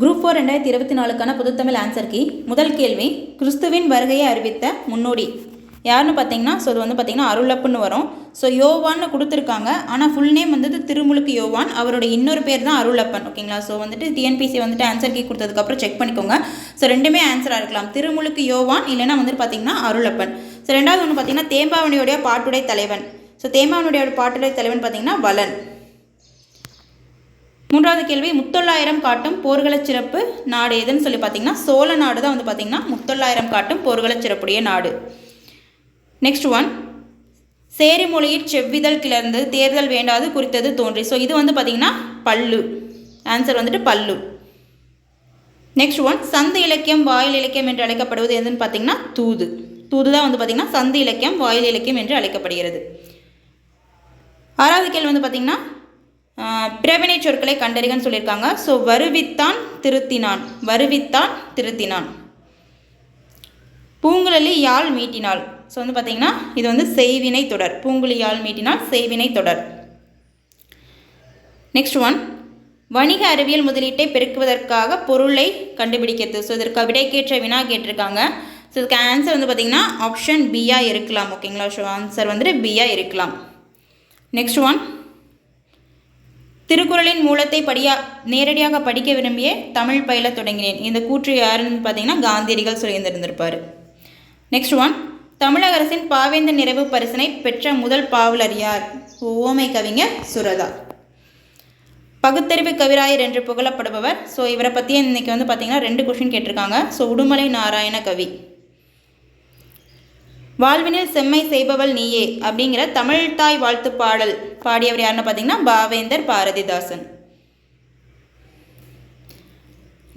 Group four ரெண்டாயிரத்தி இருபத்தி நாலுக்கான புதுத்தமிழ் answer கி முதல் கேள்வி கிறிஸ்துவின் வருகையை அறிவித்த முன்னோடி. யாருன்னு பார்த்தீங்கன்னா ஸோ அது வந்து பார்த்தீங்கன்னா அருளப்புன்னு வரும். ஸோ யோவான்னு கொடுத்துருக்காங்க. ஆனால் ஃபுல் நேம் வந்துட்டு திருமுழுக்கு யோவான். அவரோட இன்னொரு பேர் தான் அருளப்பன் ஓகேங்களா ஸோ வந்துட்டு டிஎன்பிசி வந்துட்டு ஆன்சர் கீ கொடுத்ததுக்கப்புறம் செக் பண்ணிக்கோங்க. ஸோ ரெண்டுமே ஆன்சராக இருக்கலாம். திருமுழுக்கு யோவான் இல்லைன்னா வந்துட்டு பார்த்தீங்கன்னா அருளப்பன். ஸோ ரெண்டாவது ஒன்று பார்த்தீங்கன்னா தேம்பாவணியோடைய பாட்டுடைய தலைவன். ஸோ தேம்பாவணியோட பாட்டுடைய தலைவன் பார்த்தீங்கன்னா வலன் மூன்றாவது கேள்வி முத்தொள்ளாயிரம் காட்டும் போர்களச் சிறப்பு நாடு எதுன்னு சொல்லி பார்த்தீங்கன்னா சோழ நாடு தான் வந்து பார்த்தீங்கன்னா முத்தொள்ளாயிரம் காட்டும் போர்களச் சிறப்புடைய நாடு. நெக்ஸ்ட் ஒன் சேரி மொழியில் செவ்விதழ் கிளர்ந்து தேர்தல் வேண்டாது குறித்தது தோன்றி. ஸோ இது வந்து பார்த்தீங்கன்னா பல்லு. ஆன்சர் வந்துட்டு பல்லு. நெக்ஸ்ட் ஒன் சந்து இலக்கியம் வாயில் இலக்கியம் என்று அழைக்கப்படுவது எதுன்னு பார்த்தீங்கன்னா தூது. தூது தான் வந்து பார்த்தீங்கன்னா சந்து இலக்கியம் வாயில் இலக்கியம் என்று அழைக்கப்படுகிறது. ஆறாவது கேள்வி வந்து பார்த்தீங்கன்னா பிறவினை சொற்களை கண்டறிகன்னு சொல்லியிருக்காங்க. ஸோ வருவித்தான் திருத்தினான். வருவித்தான் திருத்தினான். பூங்குழலி யாழ் மீட்டினாள். ஸோ வந்து பார்த்தீங்கன்னா இது வந்து செய்வினை தொடர். பூங்குழி யாழ் மீட்டினாள் செய்வினை தொடர். நெக்ஸ்ட் ஒன் வணிக அறிவியல் முதலீட்டை பெருக்குவதற்காக பொருளை கண்டுபிடிக்கிறது. ஸோ இதற்கு விடைக்கேற்ற வினா கேட்டிருக்காங்க. ஸோ இதுக்கு ஆன்சர் வந்து பார்த்தீங்கன்னா ஆப்ஷன் பியா இருக்கலாம். ஓகேங்களா ஸோ ஆன்சர் வந்துட்டு பியாக இருக்கலாம். நெக்ஸ்ட் ஒன் திருக்குறளின் மூலத்தை படியா நேரடியாக படிக்க விரும்பிய தமிழ் பயில தொடங்கினேன். இந்த கூற்று யாருன்னு பார்த்தீங்கன்னா காந்தியடிகள் சொல்லியிருந்திருந்திருப்பார். நெக்ஸ்ட் ஒன் தமிழக அரசின் பாவேந்தர் நிறைவு பரிசனை பெற்ற முதல் பாவலர் யார்? ஓமை கவிஞர் சுரதா. பகுத்தறிவு கவிராயர் என்று புகழப்படுபவர். ஸோ இவரை பற்றி இன்றைக்கி வந்து பார்த்திங்கன்னா ரெண்டு கொஷின் கேட்டிருக்காங்க. ஸோ உடுமலை நாராயண கவி. வாழ்வினில் செம்மை செய்பவள் நீயே அப்படிங்கிற தமிழ்தாய் வாழ்த்து பாடல் பாடியவர் யாருன்னு பார்த்தீங்கன்னா பாவேந்தர் பாரதிதாசன்.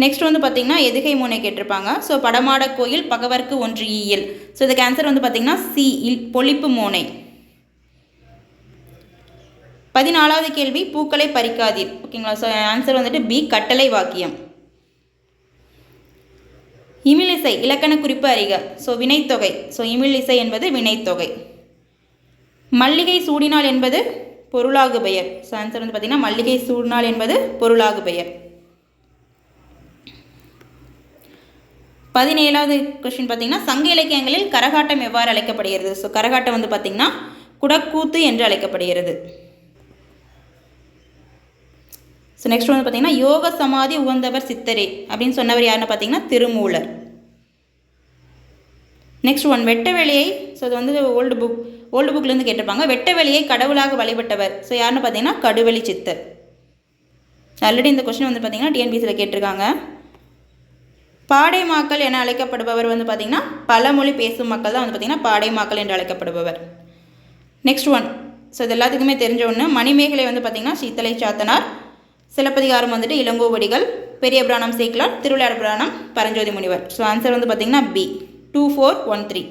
நெக்ஸ்ட் வந்து பார்த்தீங்கன்னா எதுகை மூனை கேட்டிருப்பாங்க. ஸோ படமாட கோயில் பகவர்க்கு ஒன்று ஈயல். ஸோ இதுக்கு ஆன்சர் வந்து பார்த்தீங்கன்னா சி இல் பொழிப்பு மூனை. பதினாலாவது கேள்வி பூக்களை பறிக்காதீர். ஓகேங்களா ஸோ ஆன்சர் வந்துட்டு பி கட்டளை வாக்கியம். இமிழிசை இலக்கண குறிப்பு அறிக. ஸோ வினைத்தொகை. ஸோ இமிழிசை என்பது வினைத்தொகை. மல்லிகை சூடினால் என்பது பொருளாகு பெயர் ஸோ ஆன்சர் வந்து பார்த்திங்கன்னா மல்லிகை சூடினால் என்பது பொருளாகு பெயர் பதினேழாவது கொஸ்டின் பார்த்தீங்கன்னா சங்க இலக்கியங்களில் கரகாட்டம் எவ்வாறு அழைக்கப்படுகிறது? ஸோ கரகாட்டம் வந்து பார்த்திங்கன்னா குடக்கூத்து என்று அழைக்கப்படுகிறது. ஸோ நெக்ஸ்ட் வந்து பார்த்தீங்கன்னா யோக சமாதி உகந்தவர் சித்தரே அப்படின்னு சொன்னவர் யாருன்னு பார்த்தீங்கன்னா திருமூலர். நெக்ஸ்ட் ஒன் வெட்ட வெளியை ஸோ அது வந்து ஓல்டு புக் ஓல்டு புக்லேருந்து கேட்டிருப்பாங்க. வெட்ட வெளியை கடவுளாக வழிபட்டவர். ஸோ யாருன்னு பார்த்தீங்கன்னா கடுவெளி சித்தர். ஆல்ரெடி இந்த கொஸ்டின் வந்து பார்த்தீங்கன்னா டிஎன்பிசியில் கேட்டிருக்காங்க. பாடைமாக்கள் என அழைக்கப்படுபவர் வந்து பார்த்திங்கன்னா பலமொழி பேசும் மக்கள் தான் வந்து பார்த்திங்கன்னா பாடைமாக்கள் என்று அழைக்கப்படுபவர். நெக்ஸ்ட் ஒன் ஸோ இது எல்லாத்துக்குமே தெரிஞ்ச ஒன்று மணிமேகலை வந்து பார்த்திங்கன்னா சீத்தலை சாத்தனார். சிலப்பதிகாரம் வந்துட்டு இளங்கோவடிகள் பெரிய புராணம் சேக்கலார் திருவிளையாடு புராணம் பரஞ்சோதி முனிவர். ஸோ ஆன்சர் வந்து பார்த்திங்கன்னா B two four one three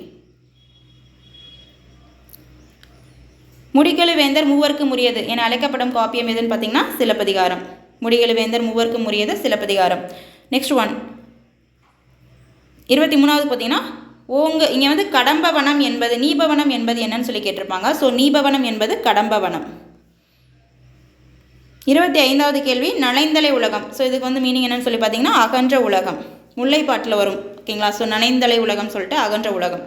முடிகழுவேந்தர் மூவருக்கு முறியது என அழைக்கப்படும் காப்பியம் எதுன்னு பார்த்தீங்கன்னா சிலப்பதிகாரம். முடிகழுவேந்தர் மூவருக்கு முறியது சிலப்பதிகாரம். நெக்ஸ்ட் ஒன் இருபத்தி மூணாவது பார்த்தீங்கன்னா ஓங்க இங்கே வந்து கடம்பவனம் என்பது நீபவனம் என்பது என்னன்னு சொல்லி கேட்டிருப்பாங்க. ஸோ நீபவனம் என்பது கடம்பவனம். இருபத்தி ஐந்தாவது கேள்வி நனைந்தலை உலகம். ஸோ இதுக்கு வந்து மீனிங் என்னன்னு சொல்லி பார்த்தீங்கன்னா அகன்ற உலகம். முல்லைப்பாட்டில் வரும். ஓகேங்களா? ஸோ நனைந்தலை உலகம் சொல்லிட்டு அகன்ற உலகம்.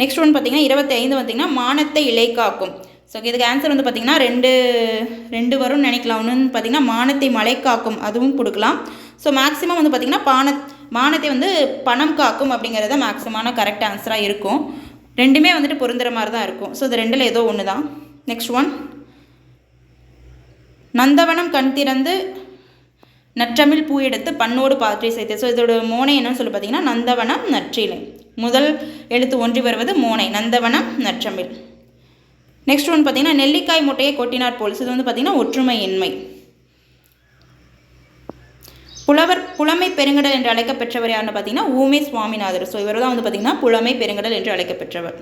நெக்ஸ்ட் ஒன் பார்த்தீங்கன்னா இருபத்தி ஐந்து பார்த்தீங்கன்னா மானத்தை இலைக்காக்கும். ஸோ இதுக்கு ஆன்சர் வந்து பார்த்தீங்கன்னா ரெண்டு ரெண்டு வரும்னு நினைக்கலாம். ஒன்று பார்த்தீங்கன்னா மானத்தை மலை காக்கும் அதுவும் கொடுக்கலாம். ஸோ மேக்ஸிமம் வந்து பார்த்தீங்கன்னா பான மானத்தை வந்து பணம் காக்கும் அப்படிங்கிறத மேக்ஸிமான கரெக்ட் ஆன்சராக இருக்கும். ரெண்டுமே வந்துட்டு பொருந்துற மாதிரி தான் இருக்கும். ஸோ இது ரெண்டில் ஏதோ ஒன்று தான் நெக்ஸ்ட் ஒன் நந்தவனம் கண் திறந்து நற்றமிழ் பூ எடுத்து பண்ணோடு பாற்றி சேர்த்து. ஸோ இதோட மோனை என்னன்னு சொல்லி பார்த்தீங்கன்னா நந்தவனம் நற்றிலை. முதல் எழுத்து ஒன்றி வருவது மோனை நந்தவனம் நற்றமிழ். நெக்ஸ்ட் ஒன் பார்த்தீங்கன்னா நெல்லிக்காய் முட்டையை கொட்டினார் போல். இது வந்து பார்த்தீங்கன்னா ஒற்றுமை இன்மை புலவர் புலமை பெருங்கடல் என்று அழைக்கப்பெற்றவர் யாருன்னு பார்த்தீங்கன்னா ஊமே சுவாமிநாதர். ஸோ இவர் தான் வந்து பார்த்தீங்கன்னா புலமை பெருங்கடல் என்று அழைக்கப்பெற்றவர்.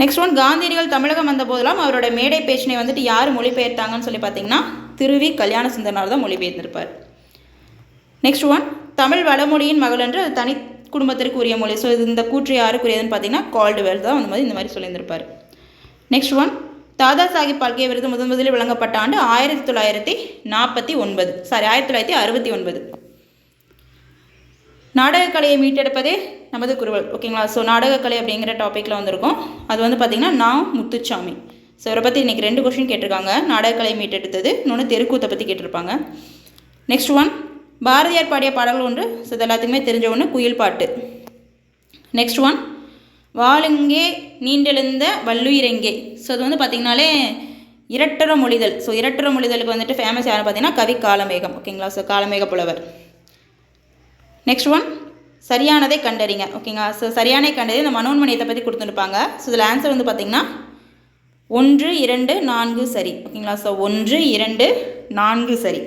நெக்ஸ்ட் ஒன் காந்தியடிகள் தமிழகம் வந்த போதெல்லாம் அவரோட மேடை பேச்சினை வந்துட்டு யார் மொழிபெயர்த்தாங்கன்னு சொல்லி பார்த்தீங்கன்னா திருவி கல்யாண சுந்தரனார் தான் மொழிபெயர்ந்திருப்பார் நெக்ஸ்ட் ஒன் தமிழ் வடமொழியின் மகள் என்று அது தனி குடும்பத்திற்கு உரிய மொழி. ஸோ இது இந்த கூற்று யாருக்குரியதுன்னு பார்த்தீங்கன்னா கால்டுவெல் தான் அந்த மாதிரி இந்த மாதிரி சொல்லியிருந்திருப்பார். நெக்ஸ்ட் ஒன் தாதா சாஹிப் பால்கே விருது முதன் முதலில் வழங்கப்பட்ட ஆண்டு ஆயிரத்தி தொள்ளாயிரத்தி நாற்பத்தி ஒன்பது. சாரி ஆயிரத்தி தொள்ளாயிரத்தி அறுபத்தி ஒன்பது. நாடகக்கலையை மீட்டெடுப்பதே நமது குருவல் ஓகேங்களா? ஸோ நாடகக்கலை அப்படிங்கிற டாப்பிக்கில் வந்திருக்கும். அது வந்து பார்த்திங்கன்னா நான் முத்துச்சாமி. ஸோ இவரை பற்றி இன்றைக்கி ரெண்டு கொஷின் கேட்டிருக்காங்க. நாடகக்கலை மீட்டெடுத்தது. இன்னொன்று தெருக்கூத்தை பற்றி கேட்டிருப்பாங்க. நெக்ஸ்ட் ஒன் பாரதியார் பாடிய பாடல்கள் ஒன்று. ஸோ இது எல்லாத்துக்குமே தெரிஞ்ச ஒன்று குயில் பாட்டு. நெக்ஸ்ட் ஒன் வாளுங்கே நீண்டெழுந்த வல்லுயிரங்கே. ஸோ அது வந்து பார்த்திங்கனாலே இரட்டர மொழிதல். ஸோ இரட்டர மொழிதலுக்கு வந்துட்டு ஃபேமஸ் யாருன்னு பார்த்தீங்கன்னா கவி காலமேகம் ஓகேங்களா? ஸோ காலமேக புலவர் நெக்ஸ்ட் ஒன் சரியானதை கண்டறிங்க. ஓகேங்களா ஸோ சரியானதை கண்டறி இந்த மனோன்மணியத்தை பற்றி கொடுத்துருப்பாங்க. ஸோ இதில் ஆன்சர் வந்து பார்த்திங்கன்னா ஒன்று இரண்டு நான்கு சரி. ஓகேங்களா ஸோ ஒன்று இரண்டு நான்கு சரி.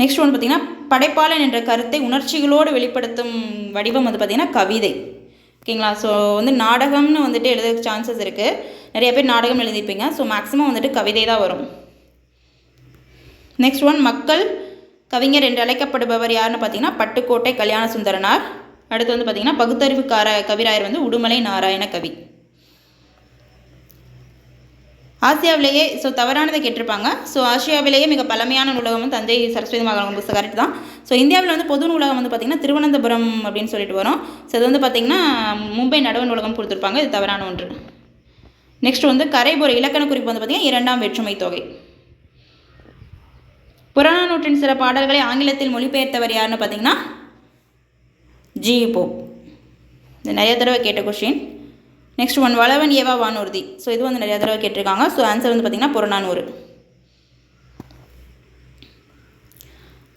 நெக்ஸ்ட் ஒன் பார்த்திங்கன்னா படைப்பாளன் என்ற கருத்தை உணர்ச்சிகளோடு வெளிப்படுத்தும் வடிவம் வந்து பார்த்திங்கன்னா கவிதை. ஓகேங்களா ஸோ வந்து நாடகம்னு வந்துட்டு எழுத சான்சஸ் இருக்குது நிறைய பேர் நாடகம் எழுதியிருப்பீங்க. ஸோ மேக்ஸிமம் வந்துட்டு கவிதை தான் வரும். நெக்ஸ்ட் ஒன் மக்கள் கவிஞர் என்று அழைக்கப்படுபவர் யாருன்னு பார்த்தீங்கன்னா பட்டுக்கோட்டை கல்யாண சுந்தரனார். அடுத்து வந்து பார்த்திங்கன்னா பகுத்தறிவுக்கார கவிராயர் வந்து உடுமலை நாராயண கவி. ஆசியாவிலேயே ஸோ தவறானதை கேட்டிருப்பாங்க. ஸோ ஆசியாவிலேயே மிக பழமையான நூலகம் தஞ்சை சரஸ்வதி மகாலம் புஸ்தகம். கரெக்ட் தான். ஸோ இந்தியாவில் வந்து பொது நூலகம் வந்து பார்த்திங்கன்னா திருவனந்தபுரம் அப்படின்னு சொல்லிட்டு வரும். ஸோ இது வந்து பார்த்திங்கன்னா மும்பை நடுவு நூலகம் கொடுத்துருப்பாங்க. இது தவறான ஒன்று. நெக்ஸ்ட் வந்து கரைபுர இலக்கண குறிப்பு வந்து பார்த்திங்கன்னா இரண்டாம் வேற்றுமை தொகை. புறநானூற்றின் சில பாடல்களை ஆங்கிலத்தில் மொழிபெயர்த்தவர் யாருன்னு பார்த்தீங்கன்னா ஜி. போப். இது நிறைய தடவை கேட்ட கொஷின் நெக்ஸ்ட் ஒன் வளவன் ஏவா வானூர்தி. ஸோ இது வந்து நிறைய தடவை கேட்டிருக்காங்க. ஸோ ஆன்சர் வந்து பார்த்திங்கன்னா புறநானூறு.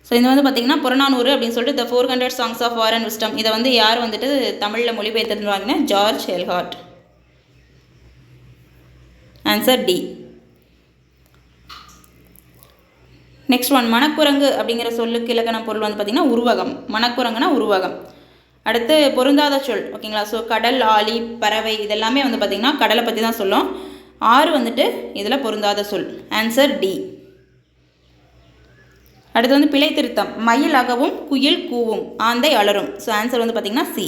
ஸோ இது வந்து பார்த்திங்கன்னா புறநானூறு அப்படின்னு சொல்லிட்டு the four hundred songs of war and wisdom இதை வந்து யார் வந்துட்டு தமிழில் மொழிபெயர்த்துருவாங்கன்னா George Hart. Answer D next one மணக்குரங்கு அப்படிங்கிற சொல்லுக்கு இலக்கண பொருள் வந்து பார்த்திங்கன்னா உருவகம். மணக்குரங்குனா உருவகம். அடுத்து பொருந்தாத சொல் ஓகேங்களா? ஸோ கடல் ஆலி பறவை இதெல்லாமே வந்து பார்த்திங்கன்னா கடலை பற்றி தான் சொல்லும். ஆறு வந்துட்டு இதில் பொருந்தாத சொல். ஆன்சர் டி அடுத்து வந்து பிழை திருத்தம். மயில் அகவும் குயில் கூவும் ஆந்தை அலரும். ஸோ ஆன்சர் வந்து பார்த்திங்கன்னா சி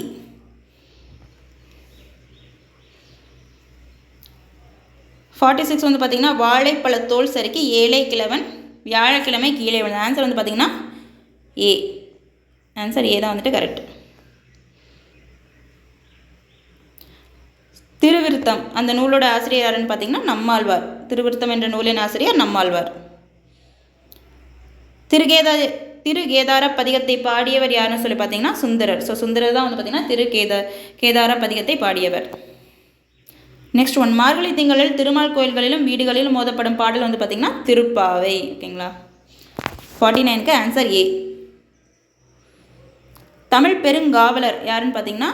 ஃபார்ட்டி சிக்ஸ் வந்து பார்த்திங்கன்னா வாழைப்பழத்தோல் சரிக்கு ஏழை கிழவன் வியாழக்கிழமை கீழே விழுந்த ஆன்சர் வந்து பார்த்திங்கன்னா ஏ ஆன்சர் ஏ தான் வந்துட்டு கரெக்ட் திருவிருத்தம் அந்த நூலோட ஆசிரியர் யாருன்னு பார்த்தீங்கன்னா நம்மாழ்வார். திருவிருத்தம் என்ற நூலின் ஆசிரியர் நம்மாழ்வார். திருகேதா திருகேதார பதிகத்தை பாடியவர் யாருன்னு சொல்லி பார்த்தீங்கன்னா சுந்தரர். ஸோ சுந்தரர் தான் வந்து பார்த்தீங்கன்னா திரு கேதா கேதார பதிகத்தை பாடியவர். நெக்ஸ்ட் ஒன் மார்கழி திங்களில் திருமால் கோயில்களிலும் வீடுகளிலும் மோதப்படும் பாடல் வந்து பார்த்திங்கன்னா திருப்பாவை ஓகேங்களா? ஃபார்ட்டி நைனுக்கு ஆன்சர் ஏ தமிழ் பெருங்காவலர் யாருன்னு பார்த்தீங்கன்னா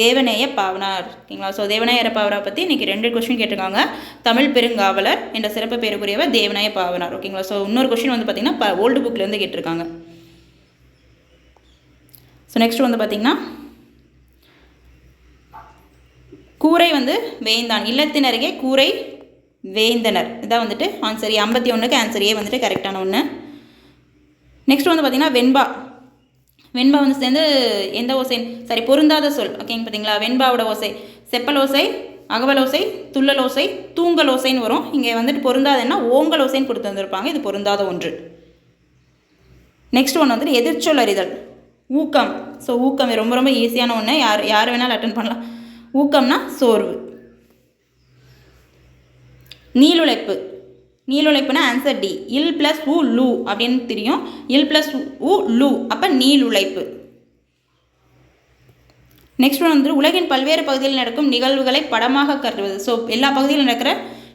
தேவநேய பாவனார் ஓகேங்களா? ஸோ தேவநேயர பாவனார் பற்றி இன்றைக்கி ரெண்டு கொஸ்டின் கேட்டிருக்காங்க. தமிழ் பெருங்காவலர் என்ற சிறப்பு பேருக்குரியவர் தேவநாய பாவனார் ஓகேங்களா? ஸோ இன்னொரு கொஸ்டின் வந்து பார்த்திங்கன்னா ப ஓல்டு புக்லேருந்து கேட்டிருக்காங்க. ஸோ நெக்ஸ்ட் வந்து பார்த்திங்கன்னா கூரை வந்து வேந்தான் இல்லத்தின் அருகே கூரை வேந்தனர் இதான் வந்துட்டு ஆன்சர் ஐம்பத்தி ஒன்றுக்கு ஆன்சர் ஏ வந்துட்டு கரெக்டான ஒன்று நெக்ஸ்ட் வந்து பார்த்திங்கன்னா வெண்பா. வெண்பா வந்து சேர்ந்து எந்த ஓசை? சரி பொருந்தாத சொல். ஓகேங்க பார்த்தீங்களா வெண்பாவோட ஓசை. செப்பல் ஓசை அகவலோசை ஓசை துள்ளல் ஓசை தூங்கல் ஓசைன்னு வரும். இங்கே வந்துட்டு பொருந்தாதுன்னா ஓங்கல் ஓசைன்னு கொடுத்து வந்திருப்பாங்க. இது பொருந்தாத ஒன்று. நெக்ஸ்ட் ஒன்று வந்துட்டு எதிர்ச்சொல் அறிதல். ஊக்கம். ஸோ ஊக்கம். ரொம்ப ரொம்ப ஈஸியான ஒன்று யார் யார் வேணாலும் அட்டன் பண்ணலாம். ஊக்கம்னா சோர்வு. நீலுழைப்பு நீளுழைப்புனா ஆன்சர் டி இல் ப்ளஸ் உ லூ அப்படின்னு தெரியும். இல் ப்ளஸ் உ லூ. அப்போ நீலுழைப்பு நெக்ஸ்ட் ஒன் வந்து உலகின் பல்வேறு பகுதியில் நடக்கும் நிகழ்வுகளை படமாக காட்டுவது ஸோ எல்லா பகுதியிலும் நடக்கிற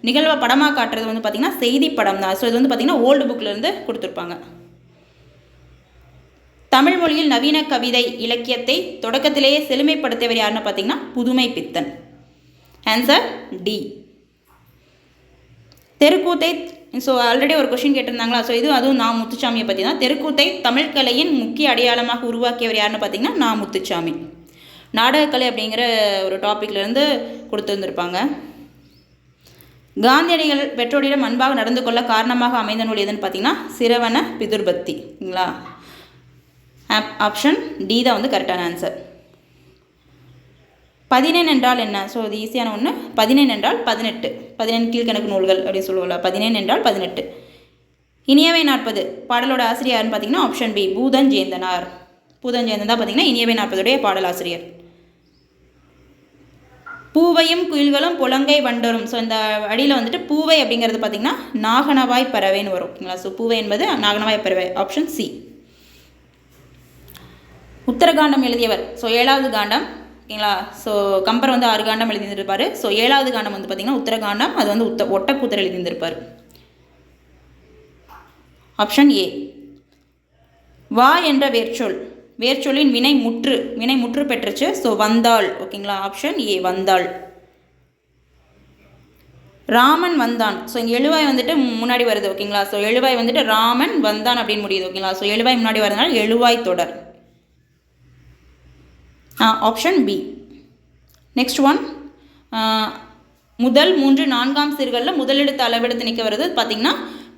நிகழ்வை படமாக காட்டுறது வந்து பார்த்திங்கன்னா செய்தி படம் தான். ஸோ இது வந்து பார்த்திங்கன்னா ஓல்டு புக்கிலேருந்து கொடுத்துருப்பாங்க. தமிழ் மொழியில் நவீன கவிதை இலக்கியத்தை தொடக்கத்திலேயே செழுமைப்படுத்தியவர் யாருன்னு பார்த்தீங்கன்னா புதுமை பித்தன். ஆன்சர் டி தெருக்கூத்தை ஸோ ஆல்ரெடி ஒரு கொஷின் கேட்டிருந்தாங்களா? ஸோ இது அதுவும் நான் முத்துச்சாமியை பற்றி தான். தெருக்கூத்தை தமிழ் கலையின் முக்கிய அடையாளமாக உருவாக்கியவர் யாருன்னு பார்த்தீங்கன்னா நான் முத்துச்சாமி. நாடகக்கலை அப்படிங்கிற ஒரு டாப்பிக்லேருந்து கொடுத்துருந்துருப்பாங்க காந்தியடிகள் பெற்றோரிடம் அன்பாக நடந்து கொள்ள காரணமாக அமைந்த நூல் எதுன்னு பார்த்தீங்கன்னா சிரவண பிதுர்பக்திங்களா ஆப்ஷன் டி தான் வந்து கரெக்டான ஆன்சர் பதினேன் என்றால் என்ன? ஸோ அது ஈஸியான ஒன்று பதினேன் என்றால் பதினெட்டு. பதினெண் கீழ்கணக்கு நூல்கள் அப்படின்னு சொல்லுவோம்ல. பதினேன் என்றால் பதினெட்டு. இனியவை நாற்பது. பாடலோட ஆசிரியர்னு பார்த்தீங்கன்னா ஆப்ஷன் பி பூதன் ஜெயந்தனார் பூதன் ஜெயந்தன் தான் பார்த்தீங்கன்னா இனியவை நாற்பதுடைய பாடலாசிரியர் பூவையும் குயில்களும் புலங்கை வண்டரும். ஸோ இந்த அடியில் வந்துட்டு பூவை அப்படிங்கிறது பார்த்தீங்கன்னா நாகனவாய் பறவைன்னு வரும். ஓகேங்களா ஸோ பூவை என்பது நாகனவாய் பறவை. ஆப்ஷன் சி உத்தரகாண்டம் எழுதியவர். ஸோ ஏழாவது காண்டம் ஓகேங்களா? ஸோ கம்பர் வந்து ஆறு காண்டம் எழுதியிருந்திருப்பார். ஸோ ஏழாவது காண்டம் வந்து பார்த்திங்கன்னா உத்தரகாண்டம் அது வந்து உத்த ஒட்டக்கூத்தர் எழுதியிருந்திருப்பார். ஆப்ஷன் ஏ வா என்ற வேர்ச்சொல். வேர்ச்சொல்லின் வினை முற்று வினை முற்று பெற்றுச்சு. ஸோ வந்தாள் ஓகேங்களா? ஆப்ஷன் ஏ வந்தாள். ராமன் வந்தான். ஸோ இங்கே எழுவாய் வந்துட்டு முன்னாடி வருது ஓகேங்களா? ஸோ எழுவாய் வந்துட்டு ராமன் வந்தான் அப்படின்னு முடியுது ஓகேங்களா? ஸோ எழுவாய் முன்னாடி வரதுனால எழுவாய் தொடர். ஆப்ஷன் பி நெக்ஸ்ட் ஒன் முதல் மூன்று நான்காம் சீர்களில் முதலெடுத்து அளவெடுத்து நிற்க வருது பார்த்திங்கன்னா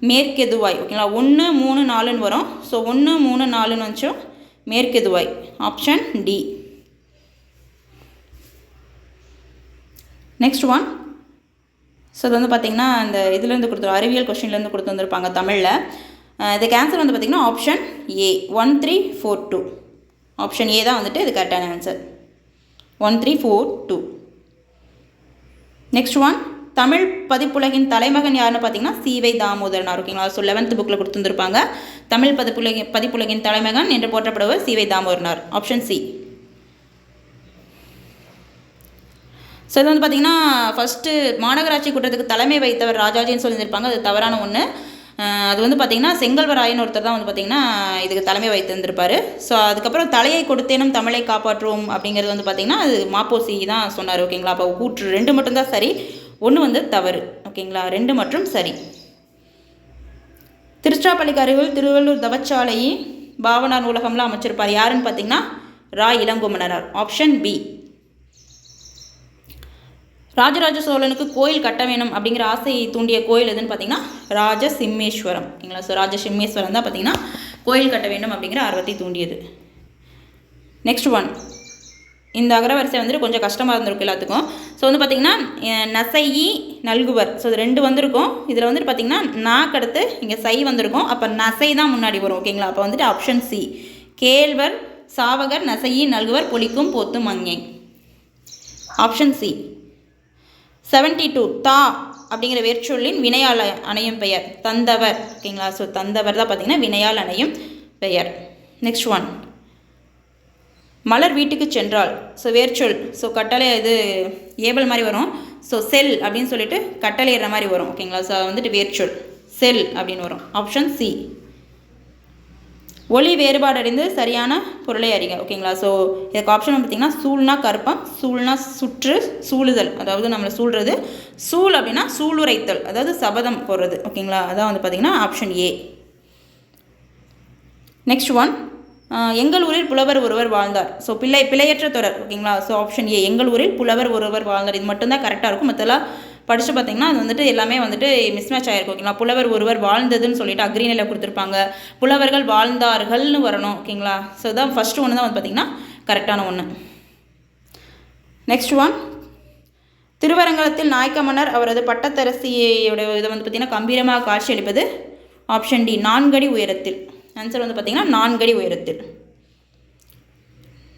மேற்கெதுவாய் ஓகேங்களா ஒன்று மூணு நாலுன்னு வரும். ஸோ ஒன்று மூணு நாலுன்னு வச்சோம் மேற்கெதுவாய். Option D next one so இது வந்து பார்த்திங்கன்னா இந்த இதுலேருந்து கொடுத்து அறிவியல் கொஷின்லேருந்து கொடுத்து வந்திருப்பாங்க தமிழில். இதுக்கு ஆன்சர் வந்து பார்த்திங்கன்னா option A one three four two option A தான் வந்துட்டு இது கரெக்டான answer one three four two next one Tamil பதிப்புலகின் தலைமகன் யாருன்னு பார்த்தீங்கன்னா சீவை தாமோதரனார் ஓகேங்களா? ஸோ லெவன்த் புக்கில் கொடுத்துருந்துருப்பாங்க. தமிழ் பதிப்புலகி பதிப்புலகின் தலைமகன் என்று போற்றப்படுவர் சீவை தாமோதரனார் ஆப்ஷன் சி ஸோ இது வந்து பார்த்திங்கன்னா ஃபஸ்ட்டு மாநகராட்சி கூட்டத்துக்கு தலைமை வைத்தவர் ராஜாஜின்னு சொல்லியிருப்பாங்க அது தவறான ஒன்று அது வந்து பார்த்திங்கன்னா செங்கல்வராயன் ஒருத்தர் தான் வந்து பார்த்திங்கன்னா இதுக்கு தலைமை வைத்திருந்திருப்பார் ஸோ அதுக்கப்புறம் தலையை கொடுத்தேனும் தமிழை காப்பாற்றுவோம் அப்படிங்கிறது வந்து பார்த்திங்கன்னா அது மாப்போசி தான் சொன்னார் ஓகேங்களா அப்போ கூற்று ரெண்டு மட்டும்தான் சரி ஒன்று வந்து தவறு ஓகேங்களா ரெண்டு மற்றும் சரி. திருச்சிராப்பள்ளிக்கு அருகில் திருவள்ளூர் தவச்சாலை பாவனார் நூலகம்லாம் அமைச்சிருப்பார். யாருன்னு பார்த்தீங்கன்னா ரா. இளங்குமணரார் ஆப்ஷன் பி ராஜராஜ சோழனுக்கு கோயில் கட்ட வேணும் அப்படிங்கிற ஆசையை தூண்டிய கோயில் எதுன்னு பார்த்தீங்கன்னா ராஜசிம்மேஸ்வரம். ஓகேங்களா? ஸோ ராஜசிம்மேஸ்வரம் தான் பார்த்தீங்கன்னா கோயில் கட்ட வேண்டும் அப்படிங்கிற ஆர்வத்தை தூண்டியது. நெக்ஸ்ட் ஒன் இந்த அகரவரிசை வந்துட்டு கொஞ்சம் கஷ்டமாக இருந்திருக்கும் எல்லாத்துக்கும். ஸோ வந்து பார்த்திங்கன்னா நசையி நல்குவர். ஸோ இது ரெண்டு வந்திருக்கும். இதில் வந்துட்டு பார்த்திங்கன்னா நாக்கு அடுத்து இங்கே சை வந்திருக்கும். அப்போ நசை தான் முன்னாடி வரும். ஓகேங்களா? அப்போ வந்துட்டு ஆப்ஷன் சி கேழ்வர் சாவகர் நசையி நல்குவர் பொலிக்கும் போத்தும் மங்கை. ஆப்ஷன் சி செவன்டி டூ தா அப்படிங்கிற வேர்ச்சொல்லின் வினையால் அணையும் பெயர். தந்தவர் ஓகேங்களா? ஸோ தந்தவர் தான் பார்த்தீங்கன்னா வினையால் அணையும் பெயர். நெக்ஸ்ட் ஒன் மலர் வீட்டுக்கு சென்றால். ஸோ வேர்ச்சொல் ஸோ கட்டளை இது ஏபல் மாதிரி வரும். ஸோ செல் அப்படின்னு சொல்லிட்டு கட்டளையிடுற மாதிரி வரும். ஓகேங்களா? ஸோ வந்துட்டு வேர்ச்சொல் செல். அப்படின்னு வரும். ஆப்ஷன் சி ஒளி வேறுபாடு அடைந்து சரியான பொருளை அறிக. ஓகேங்களா? ஸோ இதுக்கு ஆப்ஷன் பார்த்தீங்கன்னா சூழ்னா கருப்பம் சூழ்னா சுற்று சூழுதல். அதாவது நம்மளை சூழ்றது. சூழ் அப்படின்னா சூளுரைத்தல் அதாவது சபதம் போடுறது. ஓகேங்களா? அதான் வந்து பார்த்திங்கன்னா ஆப்ஷன் ஏ நெக்ஸ்ட் ஒன் எங்கள் ஊரில் புலவர் ஒருவர் வாழ்ந்தார். ஸோ பிள்ளை பிழையற்ற தொடர். ஓகேங்களா? ஸோ ஆப்ஷன் ஏ எங்கள் ஊரில் புலவர் ஒருவர் வாழ்ந்தார். இது மட்டும்தான் கரெக்டாக இருக்கும். மற்றெல்லாம் படித்து பார்த்தீங்கன்னா அது வந்துட்டு எல்லாமே வந்துட்டு மிஸ் மேட்ச் ஆகிருக்கும் ஓகேங்களா புலவர் ஒருவர் வாழ்ந்ததுன்னு சொல்லிட்டு அக்ரிநிலை கொடுத்துருப்பாங்க. புலவர்கள் வாழ்ந்தார்கள்னு வரணும் ஓகேங்களா ஸோ தான் ஃபஸ்ட்டு ஒன்று தான் வந்து பார்த்திங்கன்னா கரெக்டான ஒன்று நெக்ஸ்ட் ஒன் திருவரங்கத்தில் நாயக்க மன்னர் அவரது பட்டத்தரசியோட இதை வந்து பார்த்திங்கன்னா கம்பீரமாக காட்சியளிப்பது ஆப்ஷன் டி நான்கடி உயரத்தில். ஆன்சர் வந்து பார்த்திங்கன்னா நான்கடி உயரத்தில்.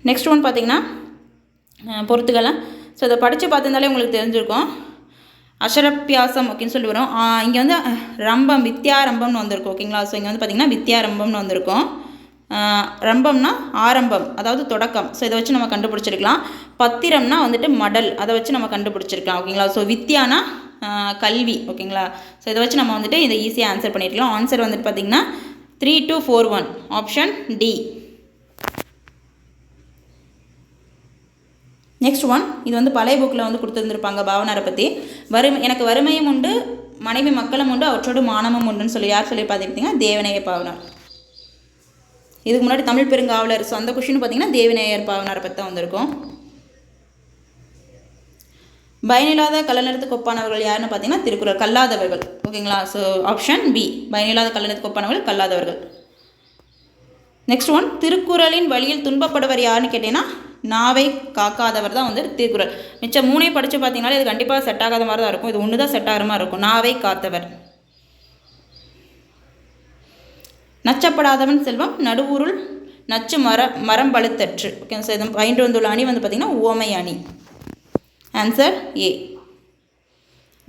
நெக்ஸ்ட் ஒன் பார்த்திங்கன்னா பொறுத்துக்கலாம் ஸோ இதை படித்து பார்த்துருந்தாலே உங்களுக்கு தெரிஞ்சிருக்கும். அஷரப்பியாசம் அப்படின்னு சொல்லி வரும். இங்கே வந்து ரம்பம் வித்யாரம்பம்னு வந்திருக்கும் ஓகேங்களா ஸோ இங்கே வந்து பார்த்திங்கன்னா வித்யாரம்பம்னு வந்திருக்கும். ரம்பம்னா ஆரம்பம் அதாவது தொடக்கம். ஸோ இதை வச்சு நம்ம கண்டுபிடிச்சிருக்கலாம். பத்திரம்னா வந்துட்டு மடல் அதை வச்சு நம்ம கண்டுபிடிச்சிருக்கலாம் ஓகேங்களா ஸோ வித்யானா கல்வி ஓகேங்களா ஸோ இதை வச்சு நம்ம வந்துட்டு இதை ஈஸியாக ஆன்சர் பண்ணியிருக்கலாம் ஆன்சர் வந்துட்டு பார்த்திங்கன்னா three two four one option D next one இது வந்து பழைய புக்கில் வந்து கொடுத்துருந்துருப்பாங்க பாவனாரை பற்றி வறுமை எனக்கு வறுமையும் உண்டு மனைவி மக்களும் உண்டு அவற்றோடு மானமும் உண்டுன்னு சொல்லி யார் சொல்லி பார்த்துக்கிட்டிங்கன்னா தேவநேய பாவனார். இதுக்கு முன்னாடி தமிழ் பெருங்காவலர் ஸோ அந்த கொஷின் பார்த்தீங்கன்னா தேவநேயர் பாவனாரை பற்றி தான் வந்திருக்கும். பயனில்லாத கல்லநிறத்துக்கு ஒப்பானவர்கள் யாருன்னு பார்த்தீங்கன்னா திருக்குறள் கல்லாதவர்கள். ஓகேங்களா? ஸோ ஆப்ஷன் பி பயனில்லாத கல்லநிறத்துக்கு ஒப்பானவர்கள் கல்லாதவர்கள். நெக்ஸ்ட் ஒன் திருக்குறளின் வழியில் துன்பப்படுவர் யாருன்னு கேட்டீங்கன்னா நாவை காக்காதவர் தான் வந்து திருக்குறள். மிச்சம் மூணே படித்து பார்த்தீங்கனாலே இது கண்டிப்பாக செட் ஆகாத மாதிரி தான் இருக்கும். இது ஒன்று தான் செட் ஆகிற மாதிரி இருக்கும். நாவை காத்தவர். நச்சப்படாதவன் செல்வம் நடுவூருள் நச்சு மர மரம் பழுத்தற்று. ஓகே சார் இது பயின்று வந்துள்ள அணி வந்து பார்த்திங்கன்னா ஓமை அணி. Answer A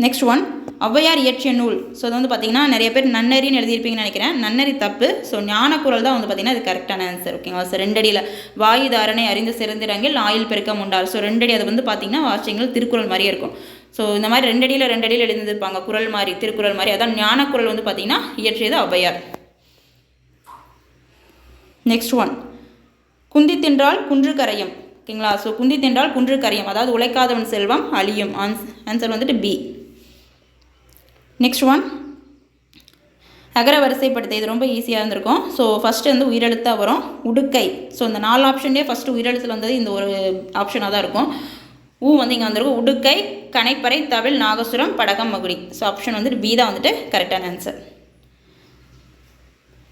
next one Avvaiyar இயற்றிய நூல். ஸோ அது வந்து பார்த்திங்கன்னா நிறைய பேர் நன்னறின்னு எழுதியிருப்பீங்கன்னு நினைக்கிறேன். நன்னறி தப்பு. ஸோ ஞானக்குரல் தான் வந்து பார்த்திங்கன்னா அது கரெக்டான ஆன்சர் ஓகேங்களா ஸோ ரெண்டடியில் வாயு தாரணை அறிந்து சிறந்திரங்கில் ஆயில் பெருக்கம் உண்டார் ஸோ ரெண்டடி அது வந்து பார்த்திங்கன்னா வாசியங்கள் திருக்குறள் மாதிரியே இருக்கும். ஸோ இந்த மாதிரி ரெண்டடியில் ரெண்டடியில் எழுந்திருப்பாங்க குரல் மாதிரி திருக்குறள் மாதிரி. அதான் ஞானக்குரல் வந்து பார்த்திங்கன்னா இயற்றியது ஔவையார். நெக்ஸ்ட் ஒன் குந்தி தின்றால் குன்று கரையும் ஓகேங்களா ஸோ குந்தி தின்றால் குன்று கரையும். அதாவது உழைக்காதவன் செல்வம் அழியும். ஆன்ஸ் ஆன்சர் வந்துட்டு பி நெக்ஸ்ட் ஒன் அகர வரிசைப்படுத்த இது ரொம்ப ஈஸியாக இருந்திருக்கும். ஸோ ஃபஸ்ட்டு வந்து உயிரெழுத்தாக வரும். உடுக்கை. ஸோ இந்த நாலு ஆப்ஷன்லேயே ஃபஸ்ட்டு உயிரெழுத்தில் வந்தது இந்த ஒரு ஆப்ஷனாக தான் இருக்கும். ஊ வந்து இங்கே வந்திருக்கும். உடுக்கை கனைப்பறை தவில் நாகசுரம் படகம் மகுடி. ஸோ ஆப்ஷன் வந்துட்டு பி தான் வந்துட்டு கரெக்டான ஆன்சர்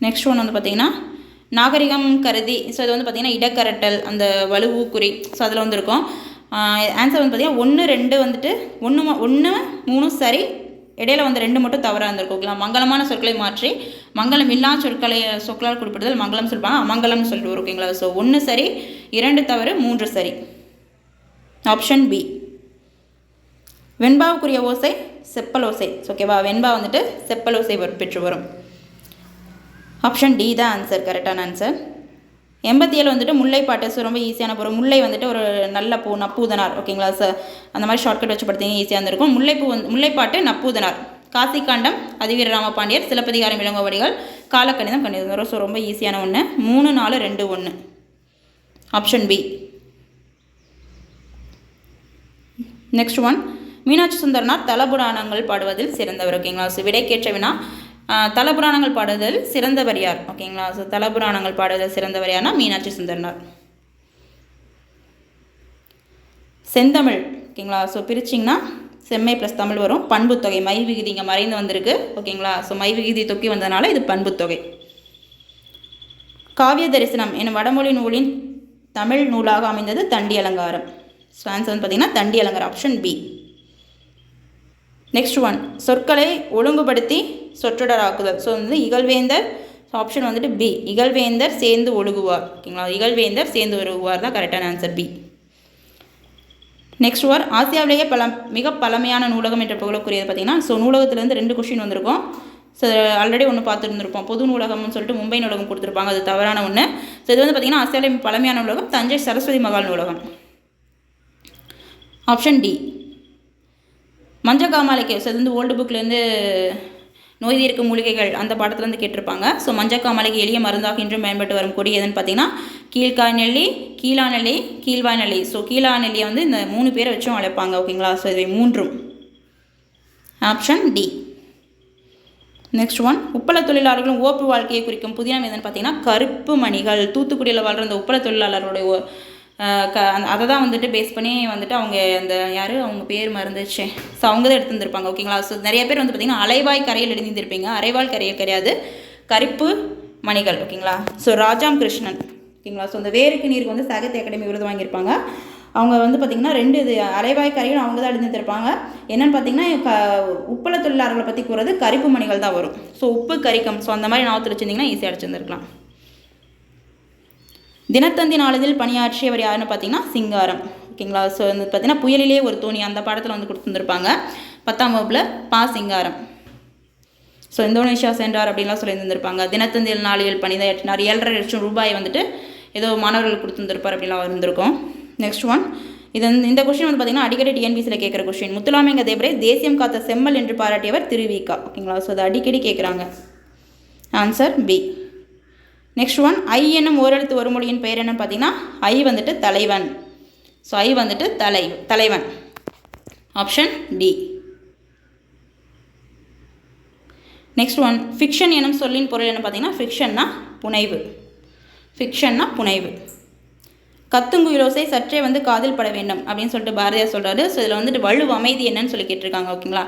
நெக்ஸ்ட் ஒன் வந்து பார்த்திங்கன்னா நாகரிகம் கருதி. ஸோ இது வந்து பார்த்திங்கன்னா இடக்கரட்டல் அந்த வலுவூக்குறி ஸோ அதில் வந்துருக்கும். ஆன்சர் வந்து பார்த்திங்கன்னா ஒன்று ரெண்டு வந்துட்டு ஒன்று ஒன்று மூணு சரி இடையில வந்து ரெண்டு மட்டும் தவறாக இருந்திருக்கும் ஓகேங்களா மங்களமான சொற்களை மாற்றி மங்களம் இல்லா சொற்களை சொற்களால் குறிப்பிடுதல் மங்களம் சொல்லுவாங்க அமங்கலம் சொல்லிட்டு ஓகேங்களா? ஸோ ஒன்று சரி இரண்டு தவறு மூன்று சரி. ஆப்ஷன் பி வெண்பாவுக்குரிய ஓசை செப்பல் ஓசை ஓகேவா? வெண்பா வந்துட்டு செப்பல் ஓசை பெற்று வரும் ஆப்ஷன் டி தான் ஆன்சர் கரெக்டான ஆன்சர் எண்பத்தி ஏழு வந்துட்டு முல்லைப்பாட்டு ஸோ ரொம்ப ஈஸியான பொருள் முல்லை வந்துட்டு ஒரு நல்ல பூ நப்பூதனார் ஓகேங்களா சார் அந்த மாதிரி ஷார்ட்கட் வச்சு படுத்தீங்க ஈஸியாக இருந்திருக்கும். முல்லைப்பூ வந்து முல்லைப்பாட்டு நப்பூதனார். காசிக்காண்டம் அதிவீர ராமபாண்டியர் சிலப்பதிகாரம் இளங்கோவடிகள் காலக்கணிதம் கணிதம். ஸோ ரொம்ப ஈஸியான ஒன்று மூணு நாலு ரெண்டு ஒன்று option B next one Meenakshi Sundaranar தலபுராணங்கள் பாடுவதில் சிறந்தவர் ஓகேங்களா ஸோ விடைக்கேற்ற வினா தலபுராணங்கள் பாடுதல் சிறந்தவரியார். ஓகேங்களா? ஸோ தலபுராணங்கள் பாடுதல் சிறந்தவரியார்னா மீனாட்சி சுந்தரனார். செந்தமிழ் ஓகேங்களா? ஸோ பிரிச்சிங்கன்னா செம்மை ப்ளஸ் தமிழ் வரும். பண்புத்தொகை மை விகுதி இங்கே மறைந்து வந்திருக்கு. ஓகேங்களா? ஸோ மை விகுதி தொக்கி வந்ததுனால இது பண்புத்தொகை காவிய தரிசனம் எனும் வடமொழி நூலின் தமிழ் நூலாக அமைந்தது தண்டி அலங்காரம். ஸோ ஆன்சர் வந்து பார்த்தீங்கன்னா தண்டி அலங்காரம் ஆப்ஷன் பி நெக்ஸ்ட் ஒன் சொற்களை ஒழுங்குபடுத்தி சொற்றொடராக்குதல். ஸோ வந்து இகழ்வேந்தர் ஆப்ஷன் வந்துட்டு பி இகழ்வேந்தர் சேர்ந்து ஒழுகுவார். ஓகேங்களா? இகழ்வேந்தர் சேர்ந்து ஒழுகுவார் தான் கரெக்டான ஆன்சர் பி நெக்ஸ்ட் ஒர் ஆசியாவிலேயே பல மிக பழமையான நூலகம் என்ற புகழுக்குரியது பார்த்தீங்கன்னா ஸோ நூலகத்துலேருந்து ரெண்டு கொஷின் வந்திருக்கும். ஸோ ஆல்ரெடி ஒன்று பார்த்துருந்துருப்போம். பொது நூலகம்னு சொல்லிட்டு மும்பை நூலகம் கொடுத்துருப்பாங்க. அது தவறான ஒன்று ஸோ இது வந்து பார்த்திங்கன்னா ஆசியாவிலே பழமையான நூலகம் தஞ்சை சரஸ்வதி மகால் நூலகம். ஆப்ஷன் டி மஞ்சக்காமாலைக்கு ஸோ இது வந்து ஓல்டு புக்லேருந்து நோய் தீர்க்கும் மூலிகைகள் அந்த பாடத்துலேருந்து கேட்டிருப்பாங்க. ஸோ மஞ்சக்காமாலைக்கு எளிய மருந்தாக இன்றும் பயன்பட்டு வரும் கொடி எதுன்னு பார்த்தீங்கன்னா கீழ்காய் நெல்லி கீழா நெல்லி கீழ்வாய் நெல்லி. ஸோ கீழா நெல்லியை வந்து இந்த மூணு பேரை வச்சும் அழைப்பாங்க ஓகேங்களா? ஸோ இவை மூன்றும். ஆப்ஷன் டி நெக்ஸ்ட் ஒன் உப்பள தொழிலாளர்களும் ஓப்பு வாழ்க்கையை குறிக்கும் புதினம் எதுன்னு பார்த்தீங்கன்னா கருப்பு மணிகள். தூத்துக்குடியில் வாழ்கிற அந்த உப்பள தொழிலாளர்களுடைய க அதை தான் வந்துட்டு பேஸ் பண்ணி வந்துட்டு அவங்க அந்த யார்? அவங்க பேர் மறந்துச்சு ஸோ அவங்க தான் எடுத்து வந்திருப்பாங்க ஓகேங்களா ஸோ நிறைய பேர் வந்து பார்த்திங்கன்னா அலைவாய் கரையில் எழுதியிருந்திருப்பீங்க அரைவாள் கரையில் கிடையாது. கருப்பு மணிகள் ஓகேங்களா ஸோ ராஜாம் கிருஷ்ணன் ஓகேங்களா ஸோ இந்த வேருக்கு நீருக்கு வந்து சாகித்ய அகாடமி விருது வாங்கியிருப்பாங்க. அவங்க வந்து பார்த்திங்கன்னா ரெண்டு இது அலைவாய் கரையில் அவங்க தான் எழுதியிருப்பாங்க என்னென்னு பார்த்தீங்கன்னா க உப்பள தொழிலாளர்களை பற்றி கூறது கரிப்பு மணிகள் தான் வரும். ஸோ உப்பு கரிக்கம் ஸோ அந்த மாதிரி நாவத்தில் வச்சுருந்திங்கன்னா ஈஸியாக அடிச்சிருந்துருக்கலாம். தினத்தந்தி நாளிதழ் பணியாற்றியவர் யாருன்னு பார்த்தீங்கன்னா சிங்காரம். ஓகேங்களா? ஸோ வந்து பார்த்தீங்கன்னா புயலிலே ஒரு தோணி அந்த பாடத்தில் வந்து கொடுத்துருந்துருப்பாங்க. பத்தாம் வகுப்பில் பா சிங்காரம். ஸோ இந்தோனேஷியா சென்றார் அப்படின்லாம் சொல்லியிருந்திருப்பாங்க. தினத்தந்தியில் நாளிதழ் பணிதாற்றினார் ஏழரை லட்சம் ரூபாய் வந்துட்டு ஏதோ மாணவர்களுக்கு கொடுத்துருந்துருப்பார் அப்படிலாம் இருந்திருக்கும் நெக்ஸ்ட் ஒன் இது வந்து இந்த கொஸ்டின் வந்து பார்த்தீங்கன்னா அடிக்கடி டிஎன்பிசியில் கேட்குற கொஸ்டின் முத்துலாமிங்க தேவரே தேசியம் காத்த செம்மல் என்று பாராட்டியவர் திருவிக்கா. ஓகேங்களா? ஸோ அதை அடிக்கடி கேட்குறாங்க. ஆன்சர் பி நெக்ஸ்ட் ஒன் ஐ என்னும் ஓரெழுத்து ஒரு மொழியின் பெயர் என்னன்னு பார்த்தீங்கன்னா ஐ வந்துட்டு தலைவன். ஸோ ஐ வந்துட்டு தலை தலைவன். Option D next one fiction எனும் சொல்லின் பொருள் என்ன பார்த்தீங்கன்னா ஃபிக்ஷன்னா புனைவு. ஃபிக்ஷன்னா புனைவு. கத்துங்குயிலோசை சற்றே வந்து காதில் பட வேண்டும் அப்படின்னு சொல்லிட்டு பாரதியார் சொல்கிறாரு ஸோ இதில் வந்துட்டு வலு அமைதி என்னன்னு சொல்லி கேட்டிருக்காங்க ஓகேங்களா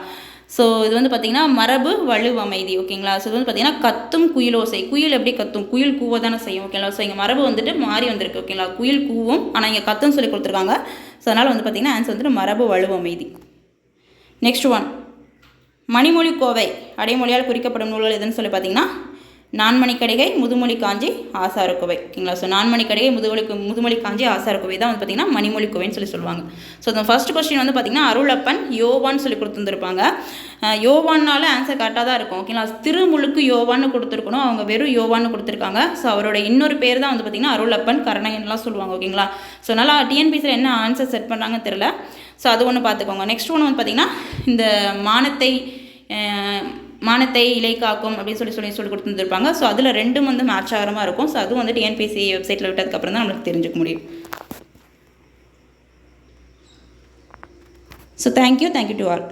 ஸோ இது வந்து பார்த்திங்கன்னா மரபு வலுவமைதி ஓகேங்களா? ஸோ இது வந்து பார்த்திங்கன்னா கத்தும் குயிலோசை குயில் எப்படி கத்தும்? குயில் கூவ தானே செய்யும் ஓகேங்களா? ஸோ இங்கே மரபு வந்துட்டு மாறி வந்திருக்கு ஓகேங்களா? குயில் கூவும் ஆனால் இங்கே கத்தும் சொல்லி கொடுத்துருக்காங்க. ஸோ அதனால் வந்து பார்த்திங்கன்னா ஆன்சர் வந்துட்டு மரபு வலுவமைதி. நெக்ஸ்ட் ஒன் மணிமொழி கோவை. அடைமொழியால் குறிக்கப்படும் நூல்கள் எதுன்னு சொல்லி பார்த்தீங்கன்னா நான்மணி கடிகை முதுமொழி காஞ்சி ஆசாரக்கோவை ஓகேங்களா? ஸோ நான்மணி கடிகை முதுமொழி முதுமொழி காஞ்சி ஆசாரக்கோவை தான் வந்து பார்த்திங்கன்னா மணிமொழி கோவைன்னு சொல்லி சொல்லுவாங்க. ஸோ இந்த ஃபர்ஸ்ட் கொஸ்டின் வந்து பார்த்திங்கன்னா அருளப்பன் யோவான்னு சொல்லி கொடுத்துருந்துருப்பாங்க. யோவான்னால ஆன்சர் கரெக்டாக தான் இருக்கும். ஓகேங்களா? திருமுழுக்கு யோவான்னு கொடுத்துருக்கணும். அவங்க வெறும் யோவான்னு கொடுத்துருக்காங்க. ஸோ அவரோட இன்னொரு பேர் தான் வந்து பார்த்திங்கன்னா அருளப்பன் கருணையன்லாம் சொல்லுவாங்க. ஓகேங்களா? ஸோ நல்லா டிஎன்பிசியில் என்ன ஆன்சர் செட் பண்ணுறாங்கன்னு தெரில ஸோ அது ஒன்று பார்த்துக்கோங்க நெக்ஸ்ட் ஒன்று வந்து பார்த்திங்கன்னா இந்த மானத்தை மானத்தை இலை காக்கும் அப்படின்னு சொல்லி சொல்லி சொல்லி கொடுத்துருப்பாங்க ஸோ அதில் ரெண்டும் வந்து மேட்ச் ஆகிற மாதிரி இருக்கும். ஸோ அதுவும் வந்து டிஎன்பிசி வெப்சைட்டில் விட்டதுக்கப்புறம் தான் நம்மளுக்கு தெரிஞ்சுக்க முடியும். So thank you thank you to all